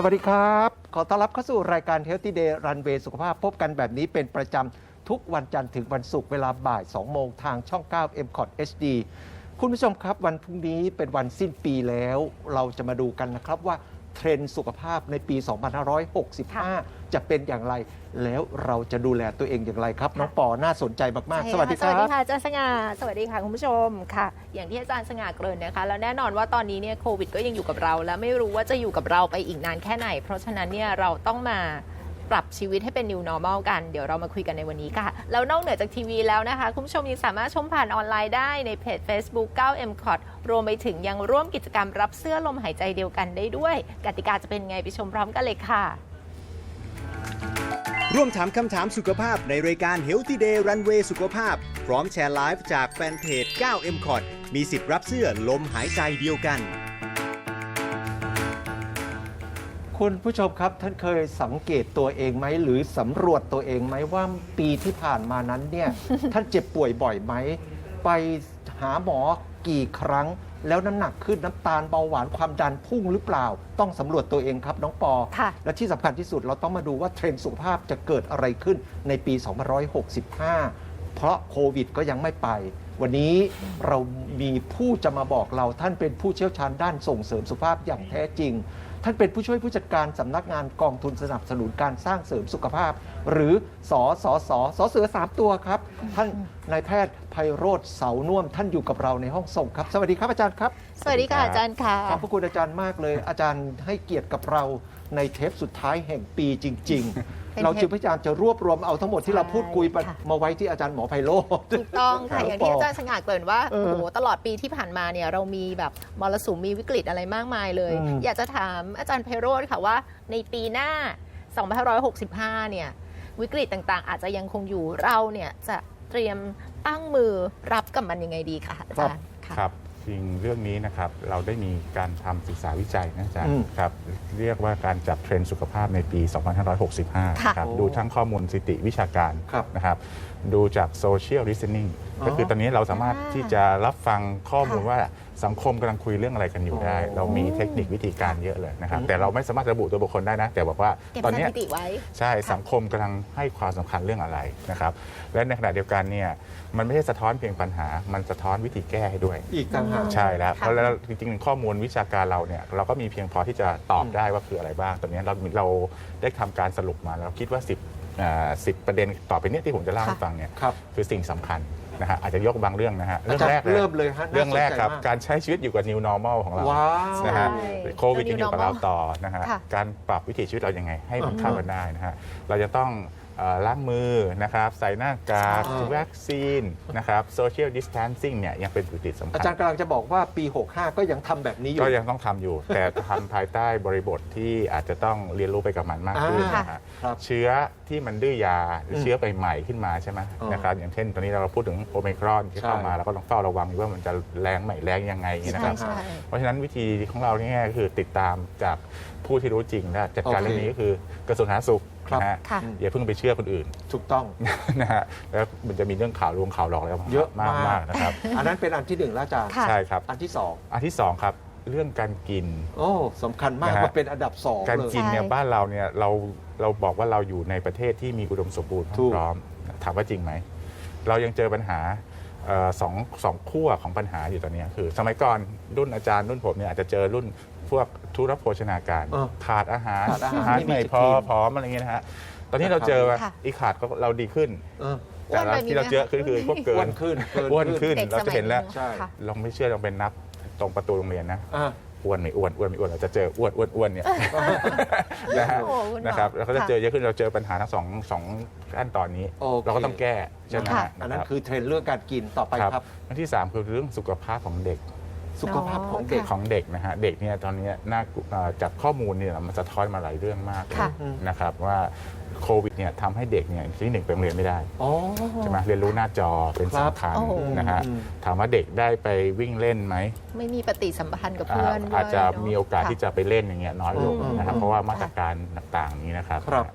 สวัสดีครับ ขอต้อนรับเข้าสู่รายการ Healthy Day Runway สุขภาพพบกันแบบนี้เป็นประจำทุกวันจันทร์ถึงวันศุกร์เวลาบ่าย 2 โมงทางช่อง 9 m c o t HD คุณผู้ชมครับวันพรุ่งนี้เป็นวันสิ้นปีแล้ว เราจะมาดูกันนะครับว่าเทรนด์สุขภาพในปี 2565 จะเป็นอย่างไร แล้วเราจะดูแลตัวเองอย่างไรครับ น้องปอน่าสนใจมากๆ สวัสดีคสวัรัสดีบค่ะอาจารย์สง่าสวัสดีค่ะคุณผู้ชมค่ะ อย่างที่อาจารย์สง่าเกริ่นนะคะแล้วแน่นอนว่าตอนนี้เนี่ยโควิดก็ยังอยู่กับเรา และไม่รู้ว่าจะอยู่กับเราไปอีกนานแค่ไหน เพราะฉะนั้นเนี่ยเราต้องมาปรับชีวิตให้เป็น new normal กันเดี๋ยวเรามาคุยกันในวันนี้ค่ะ แล้วนอกเหนือจากทีวีแล้วนะคะ คุณผู้ชมยังสามารถชมผ่านออนไลน์ได้ในเพจ Facebook 9 m c o t รวมไปถึงยังร่วมกิจกรรมรับเสื้อลมหายใจเดียวกันได้ด้วย กติกาจะเป็นไงไปชมพร้อมกันเลยค่ะ ร่วมถามคำถามสุขภาพในรายการ Healthy Day Runway สุขภาพ พร้อมแชร์ไลฟ์จากแฟนเพจ 9 m c o t มีสิทธิ์รับเสื้อลมหายใจเดียวกัน คุณผู้ชมครับท่านเคยสังเกตตัวเองไหม หรือสำรวจตัวเองไหมว่าปีที่ผ่านมานั้นเนี่ย ท่านเจ็บป่วยบ่อยไหม ไปหาหมอ กี่ครั้ง แล้วน้ำหนักขึ้นน้ำตาลเบาหวานความดันพุ่งหรือเปล่า ต้องสำรวจตัวเองครับน้องปอ ค่ะ และที่สำคัญที่สุดเราต้องมาดูว่าเทรนด์สุขภาพจะเกิดอะไรขึ้นในปี 2565 เพราะโควิดก็ยังไม่ไป วันนี้เรามีผู้จะมาบอกเราท่านเป็นผู้เชี่ยวชาญด้านส่งเสริมสุขภาพอย่างแท้จริง ท่านเป็นผู้ช่วยผู้จัดการสำนักงานกองทุนสนับสนุนการสร้างเสริมสุขภาพ หรือสอสอสอสอเสือสามตัวครับ ท่านนายแพทย์ ไพโรธเสาน่วมท่านอยู่กับเราในห้องส่งครับ สวัสดีครับอาจารย์ครับ สวัสดีค่ะอาจารย์ค่ะ ขอบพระคุณอาจารย์มากเลย อาจารย์ให้เกียรติกับเราในเทปสุดท้ายแห่งปีจริงเป็นๆเราเทปจึงพยายามจะรวบรวมเอาทั้งหมดที่เราพูดคุยไปใช่ค่ะมาไว้ที่อาจารย์หมอไพโรธถูกต้องค่ะครับอย่างที่อาจารย์สง่าเกริ่นว่าเออโอ้โหตลอดปีที่ผ่านมาเนี่ยเรามีแบบมรสุมมีวิกฤตอะไรมากมายเลยอืมอยากจะถามอาจารย์ไพโรธค่ะว่า ในปีหน้า 2565 เนี่ยวิกฤตต่างๆ อาจจะยังคงอยู่เราเนี่ยจะเตรียม ตั้งมือรับกับมันยังไงดีคะอาจารย์ค่ะครับจริงเรื่องนี้นะครับเราได้มีการทำศึกษาวิจัยนะอาจารอืย์มครับเรียกว่าการจับเทรนด์สุขภาพในปี 2565ค่ะครับโอ้ดูทั้งข้อมูลสถิติวิชาการครับ นะครับดูจากโซเชียล listening อ๋อ ก็คือตอนนี้เราสามารถอ่าที่จะรับฟังข้อมูลค่ะว่าสังคมกำลังคุยเรื่องอะไรกันอยู่ได้อ๋อเรามีเทคนิควิธีการเยอะเลยนะครับอืมแต่เราไม่สามารถระบุตัวบุคคลได้นะ แต่บอกว่าเก็บตอนสเนี้ยถิติไว้ใช่สังคมกำลังให้ความสำคัญเรื่องอะไรนะครับ และในขณะเดียวกันเนี่ยมันไม่ใช่สะท้อนเพียงปัญหา มันสะท้อนวิธีแก้ให้ด้วย อีกต่างหากใช่แล้วค่ะเพราะแล้วจริงๆข้อมูลวิชาการเราเนี่ยเราก็มีเพียงพอที่จะตอบได้ว่าคืออะไรบ้าง ตอนนี้เราเราได้ทำการสรุปมาแล้วคิดว่า 10อ่า10ประเด็นต่อไปเนี้ที่ผมจะเล่าให้ฟังเนี่ยครับคือสิ่งสำคัญ นะฮะอาจจะยกบางเรื่องนะฮะอาจารย์แรกเริ่มเลยฮะน่าเรื่องแรกครับสนใจมากการใช้ชีวิตอยู่กับ new normal ของเราว้าวนะฮะใช่โควิดยังอยู่กับเราต่อนะฮะค่ะการปรับวิถีชีวิตเรายังไงให้มันอ่าเข้ากันได้นะฮะเราจะต้องเอ่อ ล้างมือนะครับใส่หน้ากากใช่วัคซีนนะครับ social distancing เนี่ยยังเป็นวิธีสำคัญอาจารย์กำลังจะบอกว่าปี 65 ก็ยังทำแบบนี้อยู่ ก็ยังต้องทำอยู่ แต่ทำภายใต้บริบทที่อาจจะต้องเรียนรู้ไปกับมันมากขึ้นอ่านะฮะครับเชื้อที่มันดื้อยาหรือมเชื้อไปใหม่ขึ้นมาใช่ไหมอ๋อนะครับอย่างเช่น ตอนนี้เราพูดถึงโอเมกรอนที่เข้าใช่มาเราก็ต้องเฝ้าระวังอยู่ว่ามันจะแรงใหม่แรงยังไงนะครับใช่ใช่เพราะฉะนั้นวิธีของเราเนี่ยก็คือติดตามจาก ผู้ที่รู้จริงและจัดการโอเคเรื่องนี้ก็คือกระทรวงสาธารณสุขครับ นะฮะค่ะ อย่าเพิ่งไปเชื่อคนอื่น ถูกต้อง นะฮะแล้วมันจะมีเรื่องข่าวลวงข่าวหลอกอะไรเยอะมาก มากมากนะครับ อันนั้นเป็นอันที่หนึ่งแล้วอาจารย์ค่ะ ใช่ครับ อันที่สองอันที่สองครับ เรื่องการกิน โอ้สำคัญมากนะฮะมาเป็นอันดับสองการเลย กินเนี่ยใช่ บ้านเราเนี่ยเราเราบอกว่าเราอยู่ในประเทศที่มีอุดมสมบูรณ์ถูก พร้อมถามว่าจริงไหม เรายังเจอปัญหาเอ่อสองสองขั้วของปัญหาอยู่ตอนเนี้ยคือ สมัยก่อนรุ่นอาจารย์รุ่นผมเนี่ยอาจจะเจอรุ่น พวกทุรโภชนาการ เออขาดอาหารขาดอาหารไม่มีไม่จะพอกินพร้อมอะไรเงี้ยนะฮะตอนนี้เราเจอว่าค่ะ อีขาดก็เราดีขึ้น เออแต่ละอ้วนแบบนี้ที่เราเจอไหมคือคือพวกเกิอ้วนนขึ้นเกิอ้วนขึ้นเด็กเราสจะมัยเห็นแล้วนี้ใช่ ค่ะ ลองไม่เชื่อลองไปนับตรงประตูโรงเรียนนะอะ อ้วนไม่อ้วนอ้วนไม่อ้วนเราจะเจออ้วนอ้วนอ้วนเนี่ยนะฮะโอ้โหคุณหมอนะครับเราก็จะค่ะเจอเยอะขึ้นเราเจอปัญหาทั้งสองสองขั้นตอนนี้ โอเค เราก็ต้องแก้ใช่ไหมค่ะ ฮะอันนั้นรับ คือเทรนด์เรื่องการกินต่อไปครับ อันที่ 3 คือเรื่องสุขภาพของเด็ก สุขภาพของเด็กของเด็กนะฮะเด็กเนี่ยตอนนี้น่าเอ่อจากข้อมูลเนี่ยมันสะท้อนมาหลายเรื่องมากค่ะ นะครับว่าโควิดเนี่ยทำให้เด็กเนี่ยที่หนึ่งไปโรงเรียนไม่ได้อ๋อ ใช่ไหมเรียนรู้หน้าจอเป็นครับสำคัญโอ้โห นะฮะอืม ถามว่าเด็กได้ไปวิ่งเล่นไหมไม่มีปฏิสัมพันธ์กับเพื่อนด้วยอาจจะเนมีโอกาสค่ะที่จะไปเล่นอย่างเงี้ยน้อยลงอืมนะครับอืมเพราะว่ามาตรการต่างๆนี้นะครับ ครับ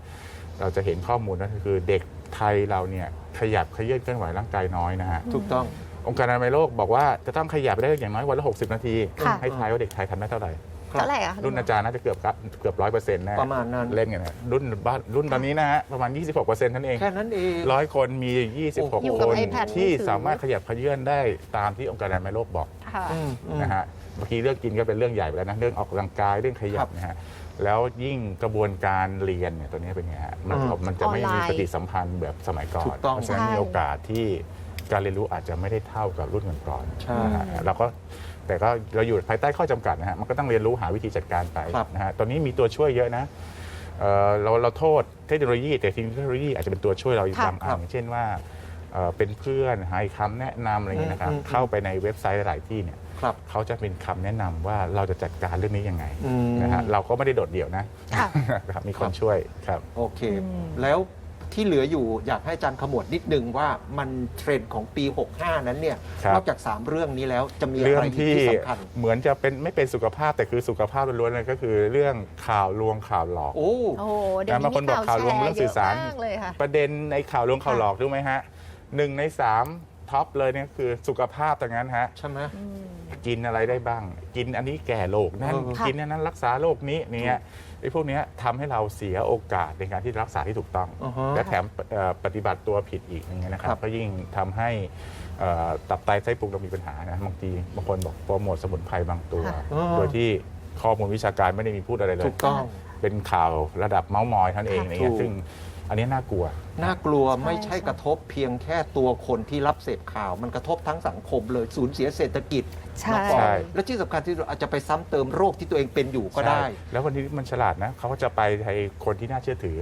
เราจะเห็นข้อมูลนั่นก็คือเด็กไทยเราเนี่ยขยับเขยื้อนเคลื่อนไหวร่างกายน้อยนะฮะ ถูกต้อง องค์การอนามัยโลกบอกว่าจะต้องขยับได้อย่างน้อยวันละ 60 นาที ค่ะ ให้ทายว่าเด็กไทยทำได้เท่าไหร่ครับเท่าไหร่อะคะรุ่นอาจารย์น่าจะเกือบเกือบร้อยเปอร์เซ็นต์แน่ประมาณนั้น เล่นกันนะรุ่นบ้านรุ่นตอนนี้นะฮะประมาณ 26เปอร์เซ็นต์ท่านเองแค่นั้นเอง ร้อยคนมี อยู่26 กัคบน iPad ที่มือถือสามารถขยับเขยื่อนได้ตามที่องค์การอนามัยโลกบอกค่ะ อืมอืม นะฮะเมื่อกี้เรื่องกินก็เป็นเรื่องใหญ่ไปแล้วนะเรื่องออกกำลังกายเรื่องขยัครับบนะฮะแล้วยิ่งกระบวนการเรียนเนี่ยตัวนี้เป็นไงฮะมันอืมมันจะไม่ออนมีไลน์ปฏิสัมพันธ์แบบสมัยก่อถูนกต้อง เพราะฉะนั้นใช่มีโอกาสที่ การเรียนรู้อาจจะไม่ได้เท่ากับรุ่นก่อนๆใช่นะฮะเราก็แต่ก็เราอยู่ภายใต้ข้อจำกัดนะฮะมันก็ต้องเรียนรู้หาวิธีจัดการไปครับ นะฮะตอนนี้มีตัวช่วยเยอะนะเอ่อเราเราโทษเทคโนโลยี แต่เทคโนโลยีอาจจะเป็นตัวช่วยเราอีกค่ะบางอันเช่นว่าเอ่อเป็นเพื่อนให้คำแนะนำอะไรอย่างเงี้ยนะครับอืมอืม เข้าไปในเว็บไซต์หลายที่เนี่ย ครับ เขาจะเป็นคำแนะนำว่าเราจะจัดการเรื่องนี้ยังไงอืม นะฮะเราก็ไม่ได้โดดเดี่ยวนะค่ะ ครับมีคครันบช่วยครับ โอเคอืมแล้ว ที่เหลืออยู่อยากให้อาจารย์ขมวดนิดนึงว่ามันเทรนด์ของปี 65 นั้นเนี่ยครับ นอกจาก 3 เรื่องนี้แล้วจะมีอะเรื่องไรอีกที่ที่สำคัญ เหมือนจะเป็นไม่เป็นสุขภาพแต่คือสุขภาพล้วนๆเลยก็คือเรื่องข่าวลวงข่าวหลอก โอ้ โอ้โหเดี๋ยวบางคนนี้บอกข่าวลวงแชเรื่องสื่อสาร เยะมากเลยค่ะ ประเด็นในข่าวลวงข่าวค่ะหลอกรู้ไหมฮะหนึ่งในสามท็อปเลยเนี่ยคือสุขภาพต่างนั้นฮะ ใช่ไหมอืมกินอะไรได้บ้าง กินอันนี้แก่โรคนั่นเออ กินอันนั้นรักษาโรคนี้เนี่ย ไอ้พวกเนี้ยทำให้เราเสียโอกาสในการที่รักษาที่ถูกต้อง อือฮะและแถมเอ่อปฏิบัติตัวผิดอีกอย่างเงี้ยนะครัครับบก็ยิ่งทำให้เอ่อตับไตไส้พุงเรามีปัญหานะบางทีบางคนบอกโปรโมทสมุนไพรบางตัว ค่ะอ๋อโดยที่ข้อมูลวิชาการไม่ได้มีพูดอะไรเลย ถูกต้อง เป็นข่าวระดับเมาส์มอยท่านเองค่ะอะไรเงี้ยถูกซึ่ง อันนี้น่ากลัว น่ากลัวใช่ไม่ใช่ใช่กระทบเพียงแค่ตัวคนที่รับเสพข่าว มันกระทบทั้งสังคมเลยสูญเสียเศรษฐกิจใช่น้องปอใช่และที่สำคัญที่สุดอาจจะไปซ้ำเติมโรคที่ตัวเองเป็นอยู่ก็ได้ใช่แล้ววันนี้มันฉลาดนะเขาก็จะไปให้คนที่น่าเชื่อถือ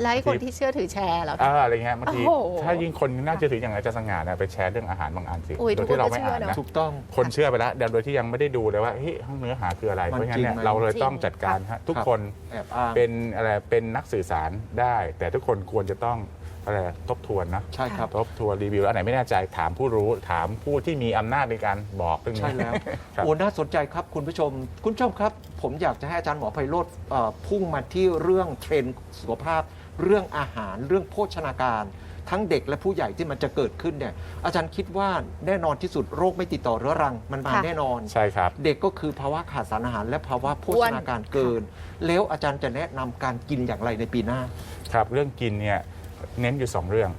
ไล่คนที่เชื่อถือแชร์เหรอคะอ่าอะไรเงี้ยบางทีโอ้โหถ้ายิ่งคนน่าเชื่อถืออย่างอาจารย์สง่าเนี่ยไปแชร์เรื่องอาหารบางอันสิอุ้ยโดยที่เราไม่ทุกคนก็อ่านเชื่อนะเนอะ ถูกต้อง คนเชื่อไปแล้วโดยที่ยังไม่ได้ดูเลยว่าเฮ้ยห้องเนื้อหาคืออะไรมันเพราะงั้นเนี่ยจริงไหม เราเลยต้องจริงจัดการฮะทุกคนแอบอ้างเป็นอะไรเป็นนักสื่อสารได้ แต่ทุกคนควรจะต้องอะไรทบทวนนะใช่ครับ ทบทวนรีวิวอันไหนไม่แน่ใจถามผู้รู้ถามผู้ที่มีอำนาจในการบอกเรื่องนี้ ใช่แล้ว ครับโอ้น่าสนใจครับคุณผู้ชม คุณผู้ชมครับ ผมอยากจะให้อาจารย์หมอไพโรธเอ่อพุ่งมาที่เรื่องเทรนด์สุขภาพ เรื่องอาหารเรื่องโภชนาการ ทั้งเด็กและผู้ใหญ่ที่มันจะเกิดขึ้นเนี่ยอาจารย์คิดว่าแน่นอนที่สุดโรคไม่ติดต่อเรื้อรังมันมาค่ะ แน่นอน ใช่ครับ เด็กก็คือภาวะขาดสารอาหารและภาวะโภชนาการเกิน แล้วอาจารย์จะแนะนำการกินอย่างไรในปีหน้า ครับเรื่องกินเนี่ยเน้นอยู่ 2 เรื่อง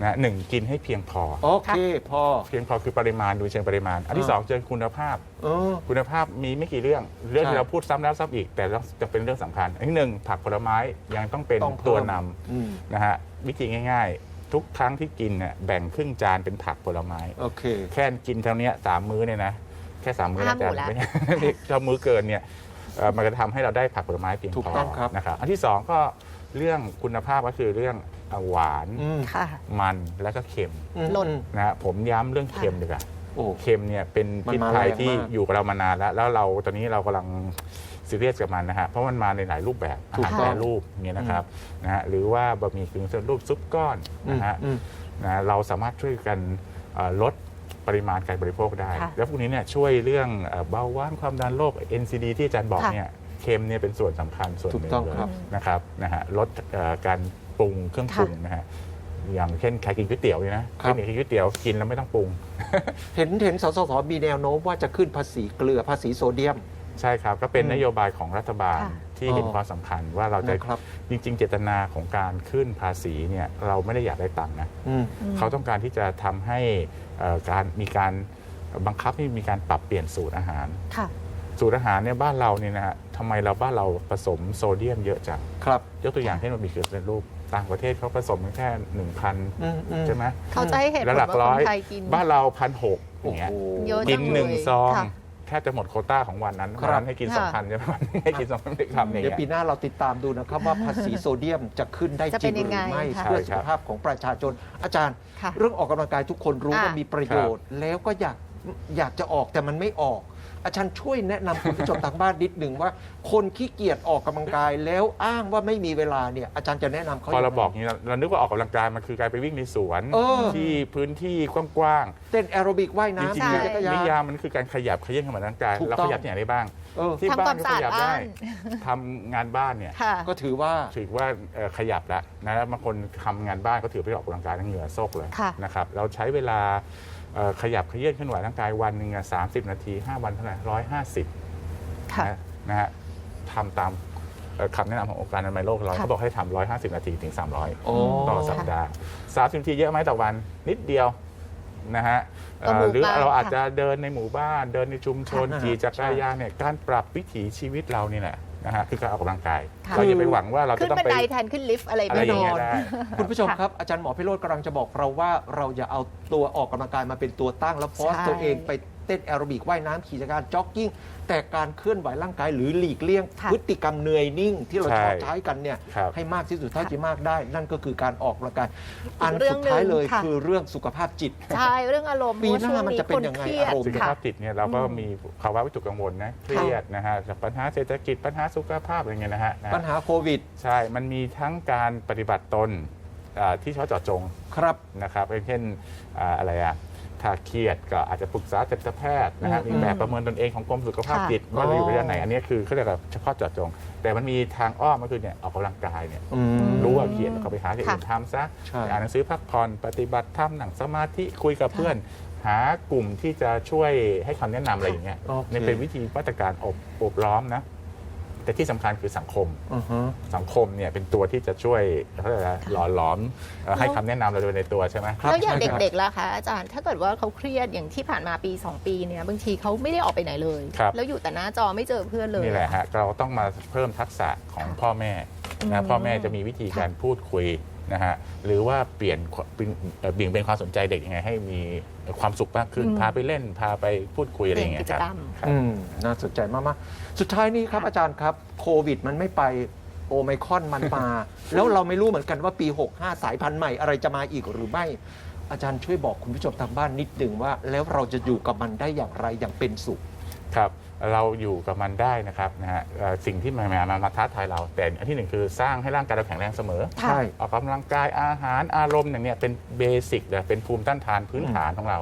นะหนึ่งกินให้เพียงพอ โอเคพอเพียงพอคือปริมาณดูเชิงปริมาณ อันที่อ่าสองเชิงคุณภาพ เออ คุณภาพมีไม่กี่เรื่อง เรื่องใช่ที่เราพูดซ้ำแล้วซ้ำอีก แต่จะเป็นเรื่องสำคัญ อันที่หนึ่งผักผลไม้ยังต้องเป็นต้องเพิ่ม ตัวนำอืมนะฮะวิธีง่าย ๆ ทุกครั้งที่กินเนี่ยแบ่งครึ่งจานเป็นผักผลไม้ โอเค แค่กินเท่านี้สามมื้อเนี่ยนะ แค่สามมื้อห้านะหมู่จานละ ไม่ใช่ถ้ามื้อเกินเนี่ยเอ่อมันจะทำให้เราได้ผักผลไม้เพียงถูกพอต้องครับ นะครับอันที่สองก็เรื่องคุณภาพก็คือเรื่อง หวานอืมค่ะ มันแล้วก็เค็มอืมหล่น นะฮะผมย้ำเรื่องเค็มดีกว่า โอ้ เค็มเนี่ยเป็นมันพิษมาภัยแรงที่มากอยู่กับเรามานานแล้ว แล้วเราตอนนี้เรากำลังซีเรียสกับมันนะฮะเพราะมันมาในหลายรูปแบบอาถูกหารต้แปองรรูปเนี่ยนะครับนะฮะหรือว่าบะหมี่กึ่งสำเร็จรูปซุปก้อนอืมนะฮะอืมนะเราสามารถช่วยกันเอ่อลดปริมาณการบริโภคได้ ค่ะแล้วพวกนี้เนี่ยช่วยเรื่องเอ่อเบาหวานความดันโรค NCD ที่อาจารย์บอกค่ะ เนี่ยเค็มเนี่ยเป็นส่วนสำคัญส่วนหถูนึ่กงต้องเลยครับ นะครับนะฮะลดเอ่อการ ปรุงเครื่องปรุงนะฮะอย่างเช่นใครกินก๋วยเตี๋ยวเนี่ยนะครับเทคนิคกินก๋วยเตี๋ยวกินแล้วไม่ต้องปรุง เห็นเห็นสสสมีแนวโน้มว่าจะขึ้นภาษีเกลือภาษีโซเดียม ใช่ครับ ก็เป็นอืมนโยบายของรัฐบาลค่ะ ที่เห็นอ๋อ ความสำคัญว่าเราจะนะครับจริง ๆ เจตนาของการขึ้นภาษีเนี่ยเราไม่ได้อยากได้ตังค์นะ อืม อืม เขาต้องการที่จะทำให้เอ่อการมีการบังคับให้มีการปรับเปลี่ยนสูตรอาหาร ค่ะ สูตรอาหารเนี่ยบ้านเราเนี่ยนะฮะทำไมเราบ้านเราผสมโซเดียมเยอะจังครับ ยกตัวอย่างเช่นมันมีเกลือสำเร็จรูป ต่างประเทศเขาผสมกันแค่หนึ่งพันอืมอืม ใช่ไหมเขาจะให้เหตุผแล้วลหลักว่าร้คอยนไทยกิน บ้านเราพันหกอโอ้ย่างเงี้ยโหเยอะกินหนึ่งจัเลยซองค่ะแทบจะหมดโควต้าของวันนั้นครับ วันนั้นให้กินค่ะ สองพันใช่ไหมวันนี้ให้กินสองพันไม่ทำอย่างเดี๋ยวเงี้ยปีหน้าเราติดตามดูนะครับว่าภาษีโซเดียมจะขึ้นได้จะจริเป็งนหยัรืงไงอไม่ค่ะ เพื่อใช่สุครัขบภาพของประชาชน อาจารย์ ค่ะ เรื่องออกกำลังกายทุกคนรู้อะว่ามีประโยชน์ แล้วก็อยากอยากจะออกแต่มันไม่ออก อาจารย์ช่วยแนะนำคุณผู้ชมทางบ้านนิดหนึ่งว่า คนขี้เกียจออกกำลังกายแล้วอ้างว่าไม่มีเวลาเนี่ยอาจารย์จะแนะนำเขาพอเรายังไงบอกนี้เราเรานึกว่าออกกำลังกายมันคือการไปวิ่งในสวนเออที่พื้นที่กว้างเต้นแอโรบิกว่ายๆจน้ำริงใช่ขี่จักรๆยานินยามมันคือการขยับเขยื่อนของร่างกายถูกเราต้อง ขยับที่ไหนได้บ้าง เออที่ทำบ้าควานมก็สะขอาดยับบ้าได้นทำงานบ้านเนี่ยค่ะ ก็ถือว่า ถือว่าเอ่อขยับแล้วนะแล้วบางคนทำงานบ้านก็ถือไปออกกำลังกายทั้งเหงื่อโซกเลยค่ะ นะครับเราใช้เวลาเอ่อ ขยับเขยื่อนเคลื่อนไหวร่างกายวันหนึ่งสามสิบนาที 5 วันเท่าไหร่ร้อยห้าสิบค่ะนะนะฮะทำตามเอ่อคำแนะนำขององค์การอนามัยโลกเราค่ะเขาบอกให้ทำ150นาทีถึง300โอ้ต่อสัปดาห์30นาทีเยอะไหมต่อวันนิดเดียวนะฮะเอ่อต่อหมู่หรือบ้านเราอาจค่ะจะเดินในหมู่บ้านเดินในชุมชนค่ะขี่จักรยานเนี่ยการปรับวิถีชีวิตเรานี่แหละ นะฮะคือการออกกำลังกาย ค่ะ เราอย่าไปหวังว่าเราขึ้จะนต้องบันไปไดแทนขึ้นลิฟต์อะไรอะไรไม่อย่างนเงี้อยนได้ คุณผู้ชมค่ะครับ อาจารย์หมอพิโรธกำลังจะบอกเราว่าเราอย่าเอาตัวออกกำลังกายมาเป็นตัวตั้ง แล้วโพสต์ใช่ ตัวเองไป เต้นแอโรบิกว่ายน้ำขี่จักรยานจ็อกกิ้ง แต่การเคลื่อนไหวร่างกายหรือหลีกเลี่ยง ค่ะ พฤติกรรมเหนื่อยนิ่งที่เราใช่ชอบใช้กันเนี่ยครับ ให้มากที่สุดเท่าที่มากได้ นั่นก็คือการออกกำลังกายอันเรื่อสุงดท้ายเลยหนึ่งค่ะคือเรื่องสุขภาพจิต ใช่เรื่องอารมณ์ปีหน้าเพราะว่าช่วมันจะเป็นยังไงครีดอารมณ์ สุขค่ะ ภาพจิตเนี่ยเราก็มีภาวะวิตกกังวลนะเครียดนะฮะจากปัญหาเศรษฐกิจปัญหาสุขภาพอะไรเงี้ยนะฮะนะปัญหาโควิดใช่ มันมีทั้งการปฏิบัติตนอ่าที่เฉพาะเจาะจงครับ นะครับอย่างเช่นอ่าอะไรอะ ถ้าเครียดก็อาจจะปรึกษาจิตแพทย์นะฮะมีแบบประเมินตนเองของกรมสุขภาพจิตว่าเราอยู่ระยะไหนอันนี้คือเขาเรียกว่าเฉพาะเจาะจง แต่มันมีทางอ้อมก็คือเนี่ยออกกำลังกายเนี่ยรู้ว่าเครียดแล้วก็ไปหาที่อื่นทำซะอ่านหนังสือพักผ่อนปฏิบัติธรรมหนังสมาธิคุยกับเพื่อนหากลุ่มที่จะช่วยให้คำแนะนำอะไรอย่างเงี้ยนี่เป็นวิธีมาตรการอบอบล้อมนะ แต่ที่สำคัญคือสังคมอือฮะสังคมเนี่ยเป็นตัวที่จะช่วยเขาเรียกอะไรนะหล่อหลอมเอ่อให้คำแนะนำเราโดยในตัวใช่ไหมครับแล้วอย่างใช่ครับเด็กๆล่ะคะอาจารย์ถ้าเกิดว่าเขาเครียดอย่างที่ผ่านมาปี 2 ปีเนี่ยบางทีเขาไม่ได้ออกไปไหนเลยครับแล้วอยู่แต่หน้าจอไม่เจอเพื่อนเลยนี่แหละฮะเราต้องมาเพิ่มทักษะของพ่อแม่อืนะมพ่อแม่จะมีวิธีการพูดคุย นะฮะหรือว่าเปลี่ยนความเปลี่ยนเอ่อเบี่ยงเป็นความสนใจเด็กยังไงให้มีความสุขมากขึ้นอืมพาไปเล่นพาไปพูดคุยอะไรอย่างเงี้ยครับเปลี่ยนกิจกรรมครับอืมน่าสนใจมากๆ สุดท้ายนี้ครับค่ะอาจารย์ครับโควิดมันไม่ไปโอไมครอนมันมา แล้วเราไม่รู้เหมือนกันว่าปี 65 สายพันธุ์ใหม่อะไรจะมาอีกหรือไม่อาจารย์ช่วยบอกคุณผู้ชมทางบ้านนิดหนึ่งว่า แล้วเราจะอยู่กับมันได้อย่างไรอย่างเป็นสุข ครับเราอยู่กับมันได้นะครับนะฮะเอ่อสิ่งที่มันมามามาท้าทายเรา แต่อันที่หนึ่งคือสร้างให้ร่างกายเราแข็งแรงเสมอ ค่ะ ใช่ ออกกำลังกายอาหารอารมณ์อย่างเนี้ยเป็นเบสิกเลยเป็นภูมิต้านทานพื้นฐานของเรา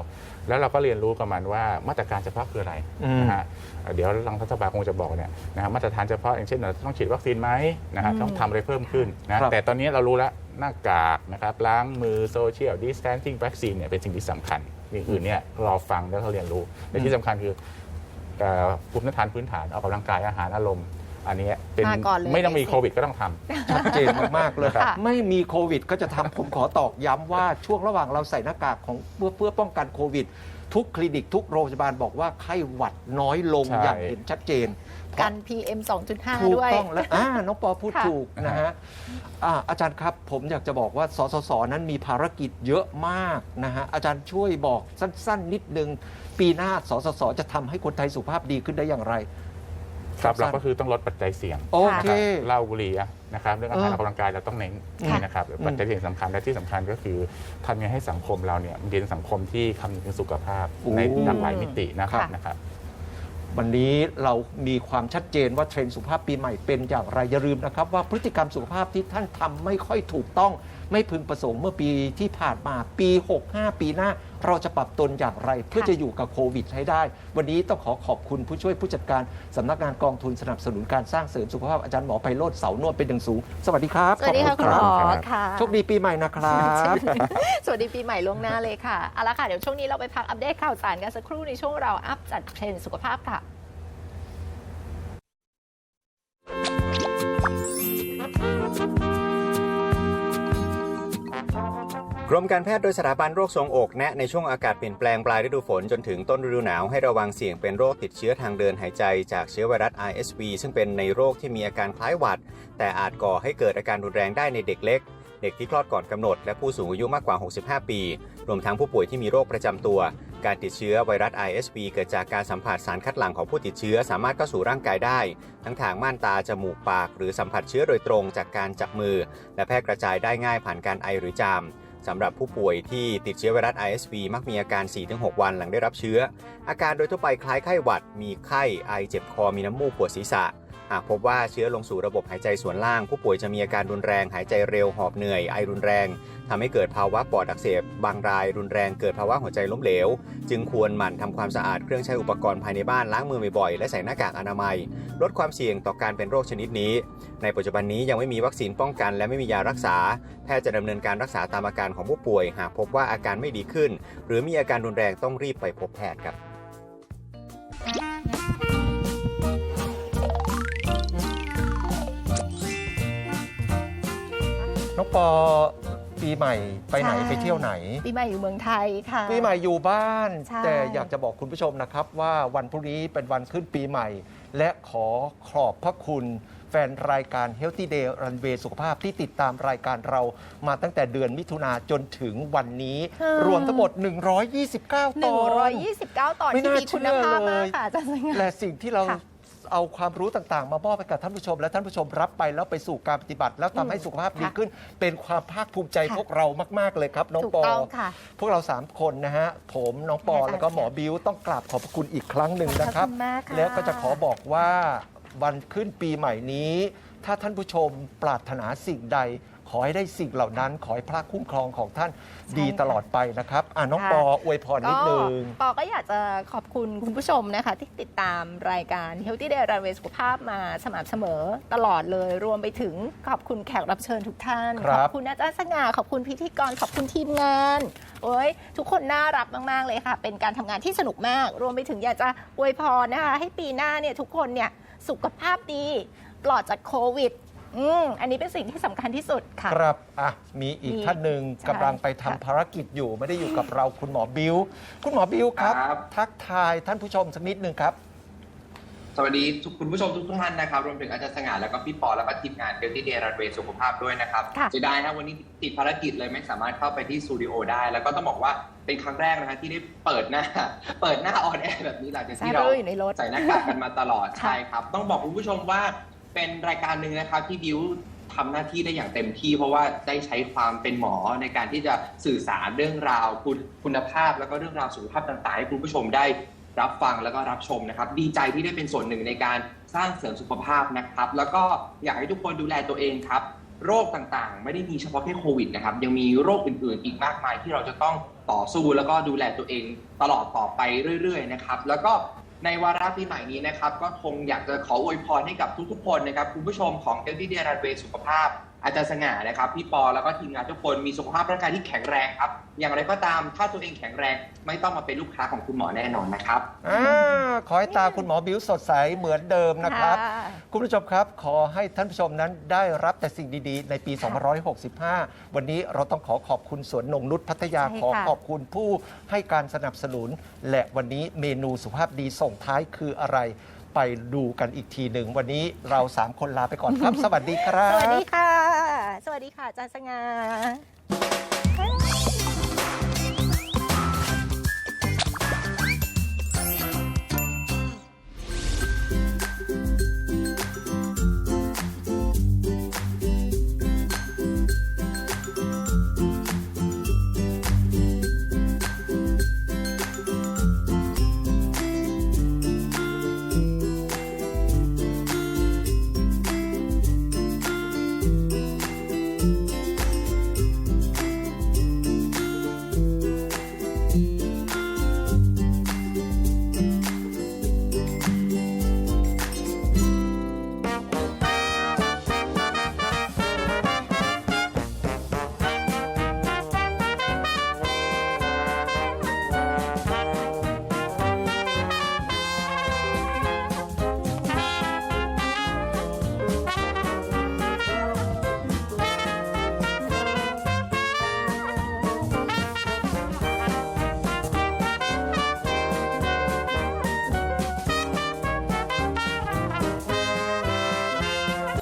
แล้วเราก็เรียนรู้กับมันว่ามาตรการเฉพาะคืออะไรอืม นะฮะเอ่อเดี๋ยวทางรัฐบาลคงจะบอกเนี่ยนะฮะมาตรฐานเฉพาะอย่างเช่นเราต้องฉีดวัคซีนไหมนะฮะอืมต้องทำอะไรเพิ่มขึ้นนะครับ แต่ตอนนี้เรารู้แล้วหน้ากากนะครับล้างมือโซเชียลดิสแทนซิ่งวัคซีนเนี่ยเป็นสิ่งที่สำคัญอย่างอื่นเนี่ยรอฟังแล้วเราเรียนรู้แต่ที่สำคัญคือเอ่อ ภูมิต้านทานพื้นฐานออกกำลังกายอาหารอารมณ์ อันนี้เป็นมาก่อนเลยไม่ต้องมี basic โควิดก็ต้องทำ ชัดเจนมากๆเลยค่ะไม่มีโควิดก็จะทำผมขอตอกย้ำว่าช่วงระหว่างเราใส่หน้ากากของเพื่อเพื่อป้องกันโควิด ทุกคลินิกทุกโรงพยาบาลบอกว่าไข้หวัดน้อยลงใช่ อย่างเห็นชัดเจนเพกัราะน PM 2.5ถูกด้วย ต้องแล้วอ่าน้องปอพูดค่ะ ถูกนะฮะอ่าอาจารย์ครับผมอยากจะบอกว่าสสสนั้นมีภารกิจเยอะมากนะฮะอาจารย์ช่วยบอกสั้น ๆ นิดนึง ปีหน้าสสสจะทำให้คนไทยสุขภาพดีขึ้นได้อย่างไร ครับสั้เรานก็คือต้องลดปัจจัยเสี่ยงโอเคนะครับเหล้าบุหรี่อะนะครับเรื่องอาหารเออออกกำลังกายเราต้องเน้นค่ะ นะครับปัจจัยเสี่ยงสำคัญและที่สำคัญก็คือทำยังไงให้สังคมเราเนี่ยมันเป็นสังคมที่คำนึงถึงสุขภาพโอ้ ในหลากหลายมิตินะครับค่ะ นะครับ วันนี้เรามีความชัดเจนว่าเทรนด์สุขภาพปีใหม่เป็นอย่างไรอย่าลืมนะครับ ว่าพฤติกรรมสุขภาพที่ท่านทำไม่ค่อยถูกต้อง ไม่พึงประสงค์เมื่อปีที่ผ่านมาปี 65 ปีหน้า เราจะปรับตนอย่างไร เพื่อจะอยู่กับโควิดให้ได้ วันนี้ต้องขอขอบคุณผู้ช่วยผู้จัดการสำนักงานกองทุนสนับสนุนการสร้างเสริมสุขภาพอาจารย์หมอไพโรธเสานวลเป็นอย่างสูง สวัสดีครับสวัสดีค่ะขคุอบณหมอครับค่ะโชคดีปีใหม่นะครับ สวัสดีปีใหม่ล่วงหน้าเลยค่ะเอาละค่ะเดี๋ยวช่วงนี้เราไปพักอัปเดตข่าวสารกันสักครู่ในช่วงเราอัพจัดเทรนด์สุขภาพค่ะ มการแพทย์โดยสถาบันโรคทรงอก แนะในช่วงอากาศเปลี่ยนแปลงปลายฤดูฝนจนถึงต้นฤดูหนาวให้ระวังเสี่ยงเป็นโรคติดเชื้อทางเดินหายใจจากเชื้อไวรัส RSV ซึ่งเป็นในโรคที่มีอาการคล้ายหวัด แต่อาจก่อให้เกิดอาการรุนแรงได้ในเด็กเล็ก เด็กที่คลอดก่อนกำหนด และผู้สูงอายุมากกว่า 65 ปี รวมทั้งผู้ป่วยที่มีโรคประจำตัว การติดเชื้อไวรัส RSV เกิดจากการสัมผัสสารคัดหลั่งของผู้ติดเชื้อสามารถเข้าสู่ร่างกายได้ ทั้งทางม่านตาจมูกปาก หรือสัมผัสเชื้อโดยตรงจากการจับมือ และแพร่กระจายได้ง่ายผ่านการไอหรือจาม สำหรับผู้ป่วยที่ติดเชื้อไวรัส ISV มักมีอาการ 4-6 วันหลังได้รับเชื้อ อาการโดยทั่วไปคล้ายไข้หวัด มีไข้ ไอเจ็บคอ มีน้ำมูก ปวดศีรษะ หากพบว่าเชื้อลงสู่ระบบหายใจส่วนล่าง ผู้ป่วยจะมีอาการรุนแรงหายใจเร็วหอบเหนื่อยไอรุนแรงทำให้เกิดภาวะปอดอักเสบบางราย รุนแรงเกิดภาวะหัวใจล้มเหลว จึงควรหมั่นทำความสะอาดเครื่องใช้อุปกรณ์ภายในบ้านล้างมือบ่อยๆและใส่หน้ากากอนามัย ลดความเสี่ยงต่อการเป็นโรคชนิดนี้ ในปัจจุบันนี้ยังไม่มีวัคซีนป้องกันและไม่มียารักษา แพทย์จะดำเนินการรักษาตามอาการของผู้ป่วย หากพบว่าอาการไม่ดีขึ้น หรือมีอาการรุนแรงต้องรีบไปพบแพทย์ครับ ปอปีใหม่ไปไหนใช่ ไปเที่ยวไหน ปีใหม่อยู่เมืองไทยค่ะ ปีใหม่อยู่บ้าน ใช่ แต่อยากจะบอกคุณผู้ชมนะครับ ว่าวันพรุ่งนี้เป็นวันขึ้นปีใหม่ และขอขอบพระคุณ แฟนรายการ Healthy Day Runway สุขภาพที่ติดตามรายการเรามาตั้งแต่เดือนมิถุนาจนถึงวันนี้ รวมทั้งหมด 129 ตอน 129 ตอนไม่ที่น่ามีคุณภาพเชื่อเลยมากค่ะอาจารย์สง่า และสิ่งที่เราค่ะ เอาความรู้ต่างๆ มามอบให้กับท่านผู้ชม และท่านผู้ชมรับไปแล้วไปสู่การปฏิบัติ แล้วทำให้สุขภาพดีค่ะขึ้น เป็นความภาคภูมิใจค่ะพวกเรามากๆเลยครับ น้องถูกปอ ต้องค่ะ พวกเรา 3 คนนะฮะ ผมน้องปออาจารย์แล้วก็หมอบิวต้องกราบขอบพระคุณอีกครั้งหนึ่งนะครับ ขอบคุณมากค่ะ แล้วก็จะขอบอกว่าวันขึ้นปีใหม่นี้ ถ้าท่านผู้ชมปรารถนาสิ่งใด ขอให้ได้สิ่งเหล่านั้น ขอให้พระคุ้มครองของท่านดีตลอดไปนะครับอะน้องปออวยพรนิดนึง ปอก็อยากจะขอบคุณคุณผู้ชมนะคะ ที่ติดตามรายการ Healthy Day Runway สุขภาพมาสม่ำเสมอตลอดเลยรวมไปถึงขอบคุณแขกรับเชิญทุกท่าน ครับขอบคุณอาจารย์สง่าขอบคุณพิธีกรขอบคุณทีมงานโอ้ยทุกคนน่ารักมาก ๆ เลยค่ะ เป็นการทำงานที่สนุกมาก รวมไปถึงอยากจะอวยพรนะคะ ให้ปีหน้าเนี่ยทุกคนเนี่ยสุขภาพดีปลอดจากโควิด อืมอันนี้เป็นสิ่งที่สำคัญที่สุดค่ะ ครับ อะ มีอีกมีท่านหนึ่งใช่กำลังไปทำค่ะภารกิจอยู่ ไม่ได้อยู่กับเราคุณหมอบิว คุณหมอบิวครับ ครับ ทักทายท่านผู้ชมสักนิดหนึ่งครับ สวัสดีทุกคุณผู้ชมทุกท่านนะครับ รวมถึงอาจารย์สง่าแล้วก็พี่ปอแล้วก็ทีมงานเดลที่เดรันเวย์สุขภาพด้วยนะครับค่ะเสียดายนะวันนี้ติดภารกิจเลยไม่สามารถเข้าไปที่สตูดิโอได้ แล้วก็ต้องบอกว่าเป็นครั้งแรกนะฮะที่ได้เปิดหน้า เปิดหน้าออนแอร์แบบนี้หลังจากใช่ที่เรา เราอยู่ในรถ ใส่หน้ากากกันมาตลอด ค่ะใช่ครับ ต้องบอกคุณผู้ชมว่า เป็นรายการหนึ่งนะครับที่บิวทำหน้าที่ได้อย่างเต็มที่ เพราะว่าได้ใช้ความเป็นหมอในการที่จะสื่อสารเรื่องราวคุณคุณภาพ แล้วก็เรื่องราวสุขภาพต่างๆให้คุณผู้ชมได้รับฟังแล้วก็รับชมนะครับ ดีใจที่ได้เป็นส่วนหนึ่งในการสร้างเสริมสุขภาพนะครับ แล้วก็อยากให้ทุกคนดูแลตัวเองครับ โรคต่างๆ ไม่ได้มีเฉพาะแค่โควิดนะครับ ยังมีโรคอื่นๆ อีกมากมายที่เราจะต้องต่อสู้แล้วก็ดูแลตัวเองตลอดต่อไปเรื่อยๆนะครับ แล้วก็ ในวาระปีใหม่นี้นะครับ ก็คงอยากจะขออวยพรให้กับทุกๆคนนะครับ คุณผู้ชมของเ e ล t ี d เดียรันเวสุขภาพ อาจารย์สง่านะครับพี่ปอแล้วก็ทีมงานทุกคนมีสุขภาพร่างกายที่แข็งแรงครับ อย่างไรก็ตามถ้าตัวเองแข็งแรง ไม่ต้องมาเป็นลูกค้าของคุณหมอแน่นอนนะครับอ่าขอให้ตาคุณหมอบิวสดใสเหมือนเดิมนะครับ ค่ะคุณผู้ชมครับ ขอให้ท่านผู้ชมนั้นได้รับแต่สิ่งดีๆ ในปี 2565 วันนี้เราต้องขอขอบคุณสวนนงนุชพัทยาใช่ขอค่ะ ขอบคุณผู้ให้การสนับสนุน และวันนี้เมนูสุภาพดีส่งท้ายคืออะไร ไปดูกันอีกทีหนึ่ง วันนี้เราสามคนลาไปก่อนครับ สวัสดีครับ สวัสดีค่ะ สวัสดีค่ะอาจารย์สง่า